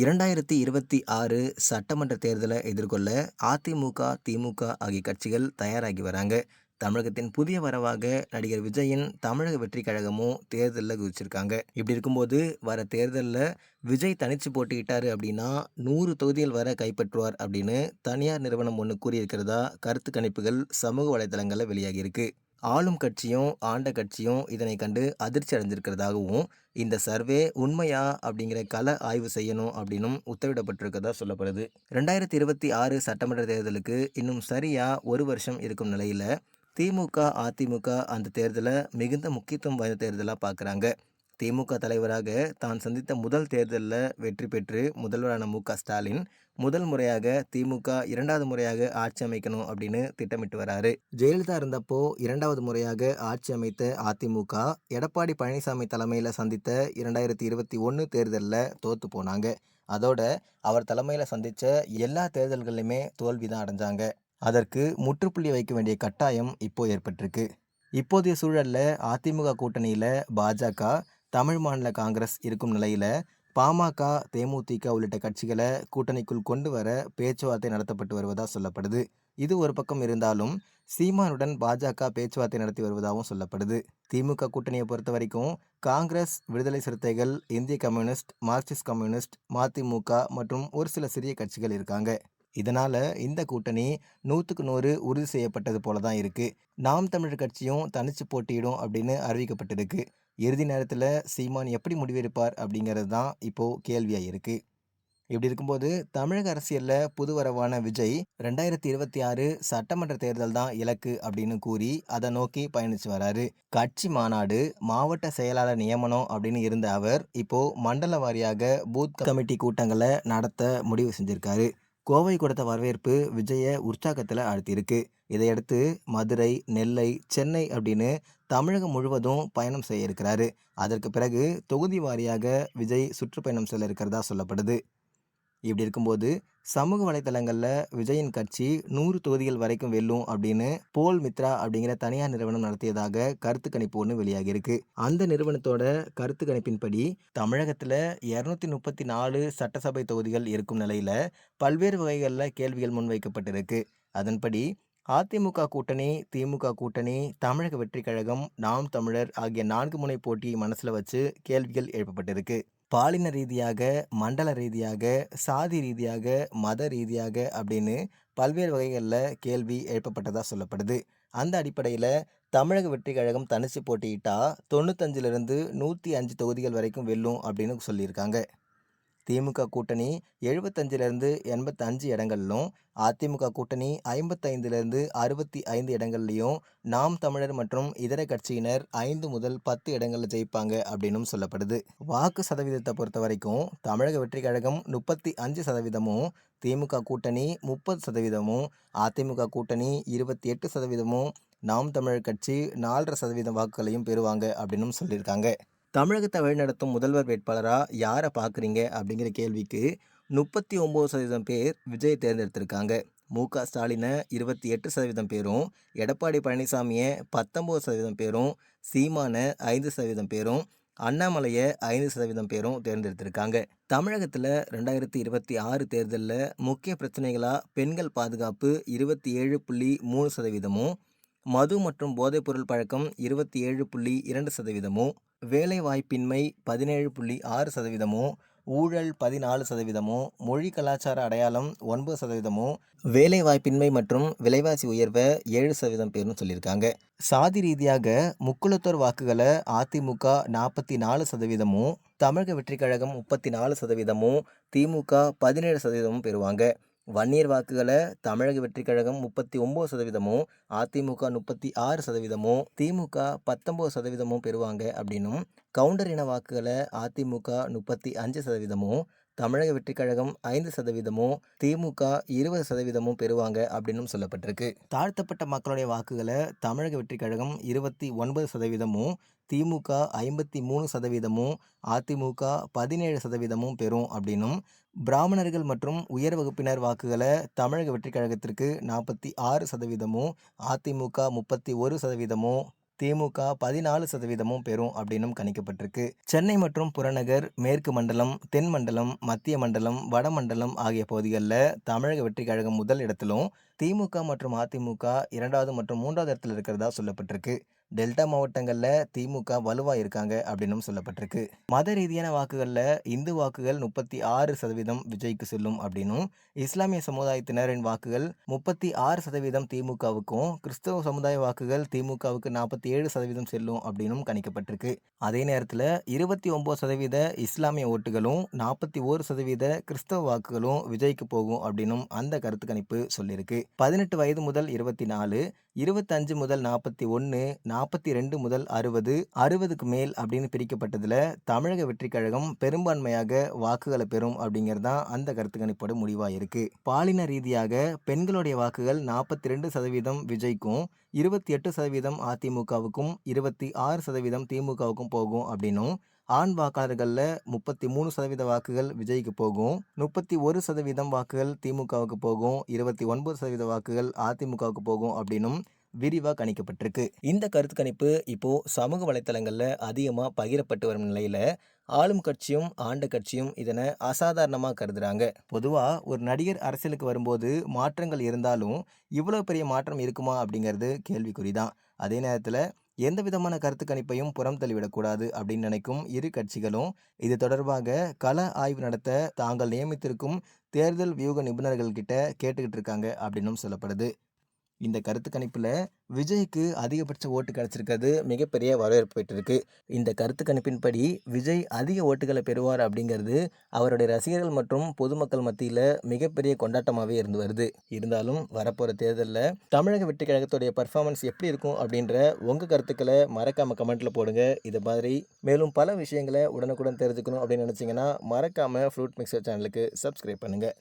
இரண்டாயிரத்தி இருபத்தி ஆறு சட்டமன்ற தேர்தலை எதிர்கொள்ள அதிமுக திமுக ஆகிய கட்சிகள் தயாராகி வராங்க. தமிழகத்தின் புதிய வரவாக நடிகர் விஜயின் தமிழக வெற்றி கழகமும் தேர்தலில் குதிச்சிருக்காங்க. இப்படி இருக்கும்போது வர தேர்தலில் விஜய் தனிச்சு போட்டிக்கிட்டாரு அப்படின்னா நூறு தொகுதிகள் வர கைப்பற்றுவார் அப்படின்னு தனியார் நிறுவனம் ஒன்று கூறியிருக்கிறதா கருத்து கணிப்புகள் சமூக வலைதளங்களில் வெளியாகியிருக்கு ஆளும் கட்சியும் ஆண்ட கட்சியும் இதனை கண்டு அதிர்ச்சி அடைஞ்சிருக்கிறதாகவும் இந்த சர்வே உண்மையா அப்படிங்கிற கள ஆய்வு செய்யணும் அப்படின்னும் உத்தரவிடப்பட்டிருக்கதா சொல்லப்படுது. ரெண்டாயிரத்தி இருபத்தி ஆறு சட்டமன்ற தேர்தலுக்கு இன்னும் சரியாக ஒரு வருஷம் இருக்கும் நிலையில் திமுக அதிமுக அந்த தேர்தலை மிகுந்த முக்கியத்துவம் வாய்ந்த தேர்தலாக பார்க்குறாங்க திமுக தலைவராக தான் சந்தித்த முதல் தேர்தலில் வெற்றி பெற்று முதல்வரான மு ஸ்டாலின் முதல் முறையாக திமுக இரண்டாவது முறையாக ஆட்சி அமைக்கணும் அப்படின்னு திட்டமிட்டு வராரு. ஜெயலலிதா இருந்தப்போ இரண்டாவது முறையாக ஆட்சி அமைத்த அதிமுக எடப்பாடி பழனிசாமி தலைமையில் சந்தித்த இரண்டாயிரத்தி இருபத்தி ஒன்று தேர்தலில் தோற்று போனாங்க. அதோட அவர் தலைமையில் சந்தித்த எல்லா தேர்தல்கள்லையுமே தோல்வி தான் அடைஞ்சாங்க. அதற்கு முற்றுப்புள்ளி வைக்க வேண்டிய கட்டாயம் இப்போ ஏற்பட்டிருக்கு. இப்போதைய சூழலில் அதிமுக கூட்டணியில் பாஜக தமிழ் மாநில காங்கிரஸ் இருக்கும் நிலையில் பாமக தேமுதிக உள்ளிட்ட கட்சிகளை கூட்டணிக்குள் கொண்டு வர பேச்சுவார்த்தை நடத்தப்பட்டு வருவதாக சொல்லப்படுது. இது ஒரு பக்கம் இருந்தாலும் சீமானுடன் பாஜக பேச்சுவார்த்தை நடத்தி வருவதாகவும் சொல்லப்படுது. திமுக கூட்டணியை பொறுத்த வரைக்கும் காங்கிரஸ் விடுதலை சிறுத்தைகள் இந்திய கம்யூனிஸ்ட் மார்க்சிஸ்ட் கம்யூனிஸ்ட் மதிமுக மற்றும் ஒரு சில சிறிய கட்சிகள் இருக்காங்க. இதனால் இந்த கூட்டணி நூற்றுக்கு நூறு உறுதி செய்யப்பட்டது போல தான் இருக்குது நாம் தமிழர் கட்சியும் தனிச்சு போட்டியிடும் அப்படின்னு அறிவிக்கப்பட்டிருக்கு. இறுதி நேரத்தில் சீமான் எப்படி முடிவெடுப்பார் அப்படிங்கிறது தான் இப்போது கேள்வியாக இருக்குது இப்படி இருக்கும்போது தமிழக அரசியலில் புது வரவான விஜய் ரெண்டாயிரத்தி இருபத்தி ஆறு சட்டமன்ற தேர்தல் தான் இலக்கு அப்படின்னு கூறி அதை நோக்கி பயணித்து வராரு. கட்சி மாநாடு மாவட்ட செயலாளர் நியமனம் அப்படின்னு இருந்த அவர் இப்போ மண்டல வாரியாக பூத் கமிட்டி கூட்டங்களை நடத்த முடிவு செஞ்சிருக்காரு. கோவை கொடுத்த வரவேற்பு விஜயை உற்சாகத்தில் ஆழ்த்தியிருக்கு. இதையடுத்து மதுரை நெல்லை சென்னை அப்படின்னு தமிழகம் முழுவதும் பயணம் செய்ய இருக்கிறாரு. அதற்கு பிறகு தொகுதி வாரியாக விஜய் சுற்றுப்பயணம் செல்ல இருக்கிறதா சொல்லப்படுது. இப்படி இருக்கும்போது சமூக வலைத்தளங்களில் விஜயின் கட்சி நூறு தொகுதிகள் வரைக்கும் வெல்லும் அப்படின்னு போல் மித்ரா அப்படிங்கிற தனியார் நிறுவனம் நடத்தியதாக கருத்து கணிப்பு ஒன்று வெளியாகியிருக்கு. அந்த நிறுவனத்தோட கருத்து கணிப்பின்படி தமிழகத்தில் இரநூத்தி முப்பத்தி நாலு சட்டசபை தொகுதிகள் இருக்கும் நிலையில் பல்வேறு வகைகளில் கேள்விகள் முன்வைக்கப்பட்டிருக்கு. அதன்படி அதிமுக கூட்டணி திமுக கூட்டணி தமிழக வெற்றி கழகம் நாம் தமிழர் ஆகிய நான்கு முனை போட்டியை மனசில் வச்சு கேள்விகள் எழுப்பப்பட்டிருக்கு. பாலின ரீதியாக மண்டல ரீதியாக சாதி ரீதியாக மத ரீதியாக அப்படின்னு பல்வேறு வகைகளில் கேள்வி எழுப்பப்பட்டதாக சொல்லப்படுது. அந்த அடிப்படையில் தமிழக வெற்றி கழகம் தனிச்சு போட்டியிட்டால் தொண்ணூத்தஞ்சிலிருந்து நூற்றி அஞ்சு தொகுதிகள் வரைக்கும் வெல்லும் அப்படின்னு சொல்லியிருக்காங்க. திமுக கூட்டணி எழுபத்தஞ்சிலேருந்து எண்பத்தஞ்சு இடங்களிலும் அதிமுக கூட்டணி ஐம்பத்தைந்துலேருந்து அறுபத்தி ஐந்து இடங்கள்லையும் நாம் தமிழர் மற்றும் இதர கட்சியினர் ஐந்து முதல் பத்து இடங்களில் ஜெயிப்பாங்க அப்படின்னும் சொல்லப்படுது. வாக்கு சதவீதத்தை பொறுத்த வரைக்கும் தமிழக வெற்றி கழகம் முப்பத்தி அஞ்சு சதவீதமும் திமுக கூட்டணி முப்பது சதவீதமும் அதிமுக கூட்டணி இருபத்தி எட்டு சதவீதமும் நாம் தமிழர் கட்சி நாலரை சதவீதம் வாக்குகளையும் பெறுவாங்க அப்படின்னும் சொல்லியிருக்காங்க. தமிழகத்தை வழிநடத்தும் முதல்வர் வேட்பாளராக யாரை பார்க்குறீங்க அப்படிங்கிற கேள்விக்கு முப்பத்தி ஒம்பது சதவீதம் பேர் விஜய் தேர்ந்தெடுத்திருக்காங்க. மு. க. ஸ்டாலினை இருபத்தி எட்டு சதவீதம் பேரும் எடப்பாடி பழனிசாமியை பத்தொம்போது சதவீதம் பேரும் சீமானை ஐந்து சதவீதம் பேரும் அண்ணாமலையை ஐந்து சதவீதம் பேரும் தேர்ந்தெடுத்திருக்காங்க. தமிழகத்தில் ரெண்டாயிரத்தி இருபத்தி ஆறு தேர்தலில் முக்கிய பிரச்சனைகளாக பெண்கள் பாதுகாப்பு இருபத்தி ஏழு புள்ளி மூணு சதவீதமும் மது மற்றும் போதைப்பொருள் பழக்கம் இருபத்தி ஏழு புள்ளி இரண்டு சதவீதமும் வேலைவாய்ப்பின்மை பதினேழு புள்ளி ஆறு சதவீதமும் ஊழல் பதினாலு சதவீதமும் மொழி கலாச்சார அடையாளம் ஒன்பது சதவீதமும் வேலைவாய்ப்பின்மை மற்றும் விலைவாசி உயர்வை ஏழு சதவீதம் பேர்னு சொல்லியிருக்காங்க. சாதி ரீதியாக முக்குளத்தோர் வாக்குகளை அதிமுக நாற்பத்தி நாலு சதவீதமும் தமிழக வெற்றிக் கழகம் முப்பத்தி நாலு சதவீதமும் திமுக பதினேழு சதவீதமும் பெறுவாங்க. வன்னியர் வாக்குகளை தமிழக வெற்றிக் கழகம் முப்பத்தி ஒம்பது சதவீதமும் அதிமுக முப்பத்தி ஆறு சதவீதமும் திமுக பத்தொம்பது சதவீதமும் பெறுவாங்க அப்படின்னும் கவுண்டர் இன வாக்குகளை அதிமுக முப்பத்தி அஞ்சு சதவீதமும் தமிழக வெற்றிக்கழகம் ஐந்து சதவீதமும் திமுக இருபது சதவீதமும் பெறுவாங்க அப்படின்னும் சொல்லப்பட்டிருக்கு. தாழ்த்தப்பட்ட மக்களுடைய வாக்குகளை தமிழக வெற்றிக்கழகம் இருபத்தி ஒன்பது சதவீதமும் திமுக ஐம்பத்தி மூணு சதவீதமும் அதிமுக பதினேழு சதவீதமும் பெறும் அப்படின்னும் பிராமணர்கள் மற்றும் உயர் வகுப்பினர் வாக்குகளை தமிழக வெற்றிக்கழகத்திற்கு நாற்பத்தி ஆறு சதவீதமும் அதிமுக முப்பத்தி ஒரு சதவீதமும் திமுக பதினாலு சதவீதமும் பெறும் அப்படின்னும் கணிக்கப்பட்டிருக்கு. சென்னை மற்றும் புறநகர் மேற்கு மண்டலம் தென் மண்டலம் மத்திய மண்டலம் வடமண்டலம் ஆகிய பகுதிகளில் தமிழக வெற்றிக் கழகம் முதல் இடத்திலும் திமுக மற்றும் அதிமுக இரண்டாவது மற்றும் மூன்றாவது இடத்துல இருக்கிறதா சொல்லப்பட்டிருக்கு. டெல்டா மாவட்டங்களில் திமுக வலுவாக இருக்காங்க அப்படின்னும் சொல்லப்பட்டிருக்கு. மத ரீதியான வாக்குகளில் இந்து வாக்குகள் முப்பத்தி ஆறு சதவீதம் விஜய்க்கு செல்லும் அப்படின்னும் இஸ்லாமிய சமுதாயத்தினரின் வாக்குகள் முப்பத்தி ஆறு சதவீதம் திமுகவுக்கும் கிறிஸ்தவ சமுதாய வாக்குகள் திமுகவுக்கு நாற்பத்தி ஏழு சதவீதம் செல்லும் அப்படின்னும் கணிக்கப்பட்டிருக்கு. அதே நேரத்தில் இருபத்தி ஒம்பது சதவீத இஸ்லாமிய ஓட்டுகளும் நாற்பத்தி ஓரு சதவீத கிறிஸ்தவ வாக்குகளும் விஜய்க்கு போகும் அப்படின்னும் அந்த கருத்து கணிப்பு சொல்லியிருக்கு பதினெட்டு வயது முதல் இருபத்தி நாலு இருபத்தஞ்சு முதல் நாற்பத்தி ஒன்று நாற்பத்தி ரெண்டு முதல் அறுபது அறுபதுக்கு மேல் அப்படின்னு பிரிக்கப்பட்டதில் தமிழக வெற்றி கழகம் பெரும்பான்மையாக வாக்குகளை பெறும் அப்படிங்கிறது தான் அந்த கருத்து கணிப்போட முடிவாக இருக்குது பாலின ரீதியாக பெண்களுடைய வாக்குகள் நாற்பத்தி ரெண்டு சதவீதம் விஜய்க்கும் இருபத்தி எட்டு சதவீதம் அதிமுகவுக்கும் இருபத்தி ஆறு சதவீதம் திமுகவுக்கும் போகும் அப்படின்னும் ஆண் வாக்காளர்களில் முப்பத்தி மூணு சதவீத வாக்குகள் விஜய்க்கு போகும் முப்பத்தி ஒரு சதவீதம் வாக்குகள் திமுகவுக்கு போகும் இருபத்தி ஒன்பது சதவீத வாக்குகள் அதிமுகவுக்கு போகும் அப்படின்னும் விரிவாக கணிக்கப்பட்டிருக்கு. இந்த கருத்து கணிப்பு இப்போது சமூக வலைத்தளங்களில் அதிகமாக பகிரப்பட்டு வரும் நிலையில் ஆளும் கட்சியும் ஆண்ட கட்சியும் இதனை அசாதாரணமாக கருதுகிறாங்க பொதுவாக ஒரு நடிகர் அரசியலுக்கு வரும்போது மாற்றங்கள் இருந்தாலும் இவ்வளோ பெரிய மாற்றம் இருக்குமா அப்படிங்கிறது கேள்விக்குறி தான் அதே நேரத்தில் எந்த விதமான கருத்து கணிப்பையும் புறம் தள்ளிவிடக்கூடாது அப்படின்னு நினைக்கும் இரு கட்சிகளும் இது தொடர்பாக கள ஆய்வு நடத்த தாங்கள் நியமித்திருக்கும் தேர்தல் வியூக நிபுணர்கள்கிட்ட கேட்டுக்கிட்டு இருக்காங்க அப்படின்னும் சொல்லப்படுது. இந்த கருத்து கணிப்பில் விஜய்க்கு அதிகபட்ச ஓட்டு கிடச்சிருக்கிறது மிகப்பெரிய வரவேற்பு பெற்றிருக்கு. இந்த கருத்து கணிப்பின்படி விஜய் அதிக ஓட்டுகளை பெறுவார் அப்படிங்கிறது அவருடைய ரசிகர்கள் மற்றும் பொதுமக்கள் மத்தியில் மிகப்பெரிய கொண்டாட்டமாகவே இருந்து வருது. இருந்தாலும் வரப்போகிற தேர்தலில் தமிழக வெற்றி கழகத்துடைய பர்ஃபார்மன்ஸ் எப்படி இருக்கும் அப்படின்ற உங்கள் கருத்துக்களை மறக்காமல் கமெண்ட்டில் போடுங்க. இது மாதிரி மேலும் பல விஷயங்களை உடனுக்குடன் தெரிஞ்சுக்கணும் அப்படின்னு நினச்சிங்கன்னா மறக்காமல் ஃப்ரூட் மிக்சர் சேனலுக்கு சப்ஸ்கிரைப் பண்ணுங்கள்